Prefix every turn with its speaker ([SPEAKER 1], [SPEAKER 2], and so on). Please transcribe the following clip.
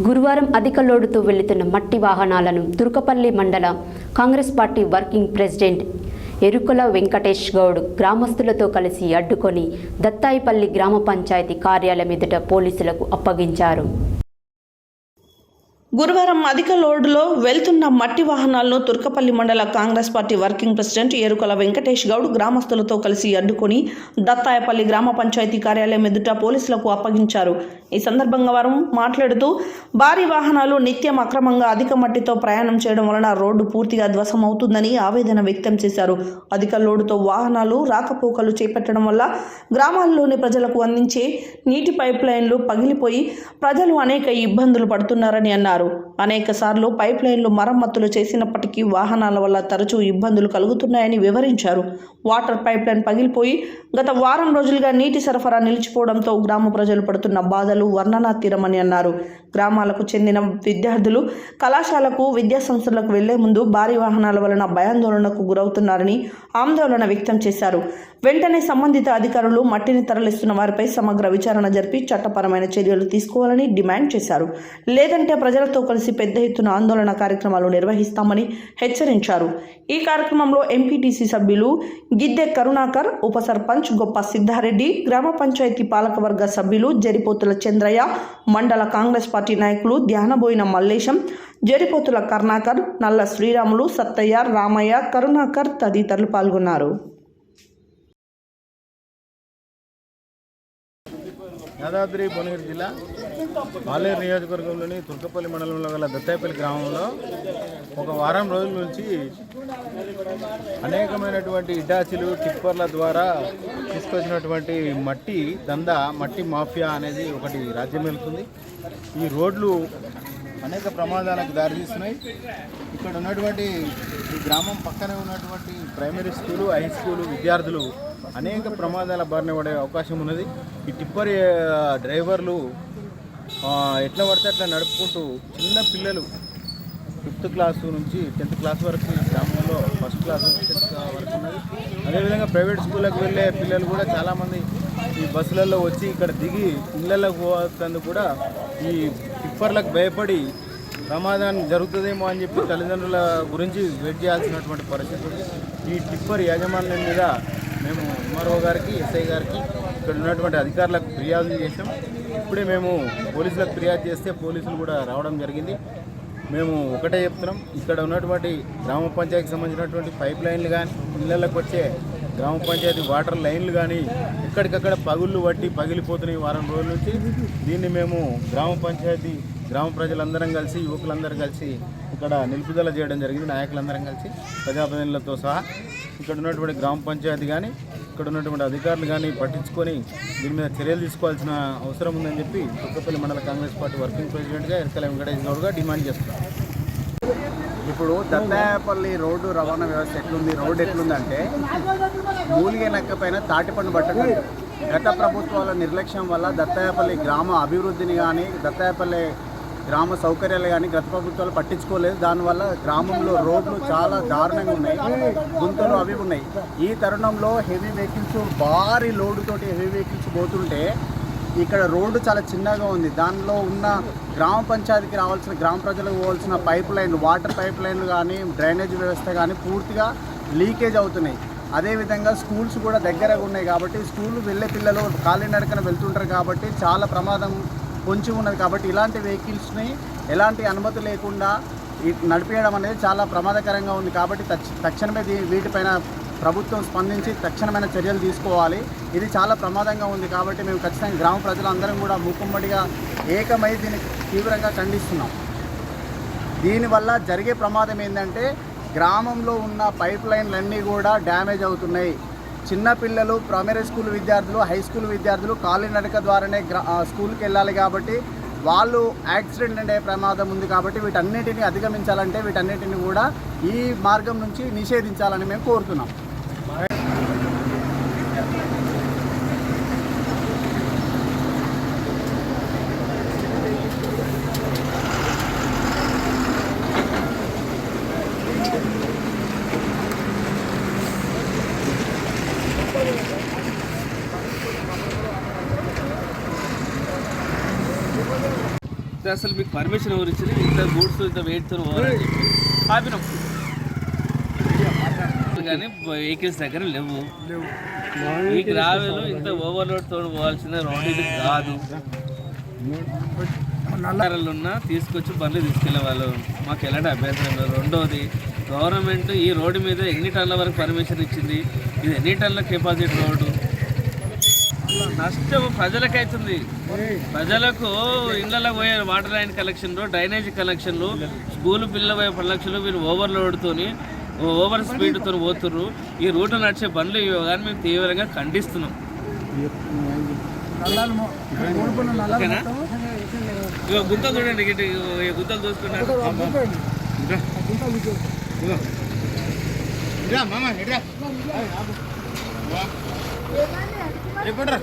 [SPEAKER 1] గురువారం అధిక లోడుతో వెళుతున్న మట్టి వాహనాలను తుర్కపల్లి మండల Congress party working president Erukula Venkatesh Goud గ్రామస్తులతో కలిసి అడ్డుకొని దత్తాయిపల్లి గ్రామ పంచాయతీ కార్యాలయం ఎదుట పోలీసులకు అప్పగించారు.
[SPEAKER 2] గురువారం అధిక లోడులో వెళ్తున్న మట్టి వాహనాలను తుర్కపల్లి మండల Congress party working president Erukala Venkatesh Goud గ్రామస్తులతో కలిసి అడ్డుకొని దత్తాయపల్లి గ్రామ పంచాయతీ కార్యాలయం ఎదుట పోలీసులకు అప్పగించారు. ఈ సందర్భంగా వారు మాట్లాడుతూ భారీ వాహనాలు నిత్యం అక్రమంగా అధిక మట్టితో ప్రయాణం చేయడం వలన రోడ్డు పూర్తిగా ధ్వసమవుతుందని ఆవేదన వ్యక్తం చేశారు. అధిక లోడుతో వాహనాలు రాకపోకలు చేపట్టడం వల్ల గ్రామాల్లోని ప్రజలకు అందించే నీటి పైప్ లైన్లు పగిలిపోయి ప్రజలు అనేక ఇబ్బందులు పడుతున్నారని అన్నారు. అనేక సార్లు పైప్ లైన్లు మరమ్మతులు చేసినప్పటికీ వాహనాల వల్ల తరచూ ఇబ్బందులు కలుగుతున్నాయని వివరించారు. వాటర్ పైప్ లైన్ పగిలిపోయి గత వారం రోజులుగా నీటి సరఫరా నిలిచిపోవడంతో గ్రామ ప్రజలు పడుతున్న బాధలు వర్ణనాతీరమని అన్నారు. గ్రామాలకు చెందిన విద్యార్థులు కళాశాలకు విద్యా సంస్థలకు వెళ్ళే ముందు భారీ వాహనాల వలన భయాందోళనకు గురవుతున్నారని ఆందోళన వ్యక్తం చేశారు. వెంటనే సంబంధిత అధికారులు మట్టిని తరలిస్తున్న వారిపై సమగ్ర విచారణ జరిపి చట్టపరమైన చర్యలు తీసుకోవాలని డిమాండ్ చేశారు. లేదంటే ప్రజల ప్రజలతో కలిసి పెద్ద ఎత్తున ఆందోళన కార్యక్రమాలు నిర్వహిస్తామని హెచ్చరించారు. ఈ కార్యక్రమంలో ఎంపీటీసీ సభ్యులు గిద్దె కరుణాకర్ ఉప సర్పంచ్ గొప్ప సిద్ధారెడ్డి గ్రామ పంచాయతీ పాలకవర్గ సభ్యులు జరిపోతుల చంద్రయ్య మండల కాంగ్రెస్ పార్టీ నాయకులు ధ్యానబోయిన మల్లేశం జరిపోతుల కర్ణాకర్ నల్ల శ్రీరాములు సత్తయ్య రామయ్య కరుణాకర్ తదితరులు పాల్గొన్నారు.
[SPEAKER 3] యాదాద్రి భువనగిరి జిల్లా బాలేరు నియోజకవర్గంలోని తుర్కపల్లి మండలంలో గల దత్తాయపల్లి గ్రామంలో ఒక వారం రోజుల నుంచి అనేకమైనటువంటి ఇటాచీలు టిప్పర్ల ద్వారా తీసుకొచ్చినటువంటి మట్టి దందా మట్టి మాఫియా అనేది ఒకటి రాజ్యం వెళ్తుంది. ఈ రోడ్లు అనేక ప్రమాదాలకు దారితీస్తున్నాయి. ఇక్కడ ఉన్నటువంటి ఈ గ్రామం పక్కనే ఉన్నటువంటి ప్రైమరీ స్కూలు హై స్కూలు విద్యార్థులు అనేక ప్రమాదాల బారిన పడే అవకాశం ఉన్నది. ఈ టిప్పర్ డ్రైవర్లు ఎట్లా పడితే అట్లా నడుపుకుంటూ చిన్న పిల్లలు ఫిఫ్త్ క్లాస్ నుంచి టెన్త్ క్లాస్ వరకు గ్రామంలో ఫస్ట్ క్లాస్ నుంచి టెన్త్ వరకు ఉన్నది. అదేవిధంగా ప్రైవేట్ స్కూళ్ళకు వెళ్ళే పిల్లలు కూడా చాలామంది ఈ బస్సులలో వచ్చి ఇక్కడ దిగి ఇళ్ళలోకి పోతందుకు కూడా ఈ టిప్పర్లకు భయపడి ప్రమాదం జరుగుతుందేమో అని చెప్పి తల్లిదండ్రుల గురించి వెయిట్ చేయాల్సినటువంటి పరిస్థితి ఉంది. ఈ టిప్పర్ యాజమాన్యం మీద మేము ఎంఆర్ఓ గారికి ఎస్ఐ గారికి ఇక్కడ ఉన్నటువంటి అధికారులకు ఫిర్యాదు చేసాం ఇప్పుడే మేము పోలీసులకు ఫిర్యాదు చేస్తే పోలీసులు కూడా రావడం జరిగింది. మేము ఒకటే చెప్తున్నాం ఇక్కడ ఉన్నటువంటి గ్రామ పంచాయతీకి సంబంధించినటువంటి పైప్ లైన్లు కానీ ఇళ్ళలోకి వచ్చే గ్రామ పంచాయతీ వాటర్ లైన్లు కానీ ఎక్కడికక్కడ పగుళ్ళు పట్టి పగిలిపోతున్నాయి వారం రోజుల నుంచి. దీన్ని మేము గ్రామ పంచాయతీ గ్రామ ప్రజలందరం కలిసి యువకులందరం కలిసి ఇక్కడ నిలుపుదల చేయడం జరిగింది. నాయకులందరం కలిసి ప్రజాప్రతినిధులతో సహా ఇక్కడ ఉన్నటువంటి గ్రామ పంచాయతీ కానీ ఇక్కడ ఉన్నటువంటి అధికారులు కానీ పట్టించుకొని దీని మీద చర్యలు తీసుకోవాల్సిన అవసరం ఉందని చెప్పి తుక్కపల్లి మండల కాంగ్రెస్ పార్టీ వర్కింగ్ ప్రెసిడెంట్గా ఎరకల వెంకటేష్ గౌడ్గా డిమాండ్ చేస్తున్నారు.
[SPEAKER 4] ఇప్పుడు దత్తాయపల్లి రోడ్డు రవాణా వ్యవస్థ ఎట్లుంది? రోడ్డు ఎట్లుందంటే మూలిగే లెక్కపైన తాటిపండు పట్టడం గత ప్రభుత్వాల నిర్లక్ష్యం వల్ల దత్తాయపల్లి గ్రామ అభివృద్ధిని కానీ దత్తాయపల్లి గ్రామ సౌకర్యాలు కానీ గత ప్రభుత్వాలు పట్టించుకోలేదు. దానివల్ల గ్రామంలో రోడ్లు చాలా దారుణంగా ఉన్నాయి. గుంతలు అవి ఉన్నాయి. ఈ తరుణంలో హెవీ వెహికల్స్ భారీ లోడుతోటి హెవీ వెహికల్స్ పోతుంటే ఇక్కడ రోడ్డు చాలా చిన్నగా ఉంది. దానిలో ఉన్న గ్రామ పంచాయతీకి రావాల్సిన గ్రామ ప్రజలకు పోవాల్సిన పైప్ లైన్లు వాటర్ పైప్ లైన్లు కానీ డ్రైనేజ్ వ్యవస్థ కానీ పూర్తిగా లీకేజ్ అవుతున్నాయి. అదేవిధంగా స్కూల్స్ కూడా దగ్గరగా ఉన్నాయి కాబట్టి స్కూల్ వెళ్ళే పిల్లలు కాలినడకన వెళ్తుంటారు కాబట్టి చాలా ప్రమాదం పొంచి ఉన్నది కాబట్టి ఇలాంటి వెహికల్స్ని ఎలాంటి అనుమతి లేకుండా నడిపేయడం అనేది చాలా ప్రమాదకరంగా ఉంది కాబట్టి తక్షణమే వీటిపైన ప్రభుత్వం స్పందించి తక్షణమైన చర్యలు తీసుకోవాలి. ఇది చాలా ప్రమాదంగా ఉంది కాబట్టి మేము ఖచ్చితంగా గ్రామ ప్రజలందరం కూడా మూకుమ్మడిగా ఏకమై దీన్ని తీవ్రంగా ఖండిస్తున్నాం. దీనివల్ల జరిగే ప్రమాదం ఏంటంటే గ్రామంలో ఉన్న పైప్ లైన్లన్నీ కూడా డ్యామేజ్ అవుతున్నాయి. చిన్నపిల్లలు ప్రైమరీ స్కూల్ విద్యార్థులు హై స్కూల్ విద్యార్థులు కాలినడక ద్వారానే గ్రా స్కూల్కి వెళ్ళాలి కాబట్టి వాళ్ళు యాక్సిడెంట్ అయ్యే ప్రమాదం ఉంది కాబట్టి వీటన్నిటిని అధిగమించాలంటే వీటన్నిటిని కూడా ఈ మార్గం నుంచి నిషేధించాలని మేము కోరుతున్నాం.
[SPEAKER 5] అసలు మీకు పర్మిషన్ ఎవరు ఇచ్చింది ఇంత గూడ్స్ ఇంత వెయిట్తో పోవాలని కానీ వెహికల్స్ దగ్గర లేవు. మీకు గ్రావెలు ఇంత ఓవర్లోడ్తో పోవాల్సిన రోడ్ కాదు. నల్లరలున్నా తీసుకొచ్చి బండ్లు తీసుకెళ్ళే వాళ్ళు. మాకు ఎలాంటి అభ్యంతరం రెండోది గవర్నమెంట్ ఈ రోడ్డు మీద ఎన్ని టన్నుల వరకు పర్మిషన్ ఇచ్చింది? ఇది ఎన్ని టన్నుల కెపాసిటీ రోడ్డు? నష్టం ప్రజలకైతుంది. ప్రజలకు ఇళ్ళలో పోయే వాటర్ లైన్ కలెక్షన్లు డ్రైనేజ్ కలెక్షన్లు స్కూల్ పిల్లల పోయే కలెక్షన్లు వీళ్ళు ఓవర్లోడ్తోని ఓవర్ స్పీడ్తో పోతుర్రు. ఈ రూట్ నడిచే బండ్లు కానీ మేము తీవ్రంగా ఖండిస్తున్నాం. గుంతలు చూడండి గుంతలు చూసుకున్నారు
[SPEAKER 3] ఇట్రా మామ ఇట్రా రిపోర్టర్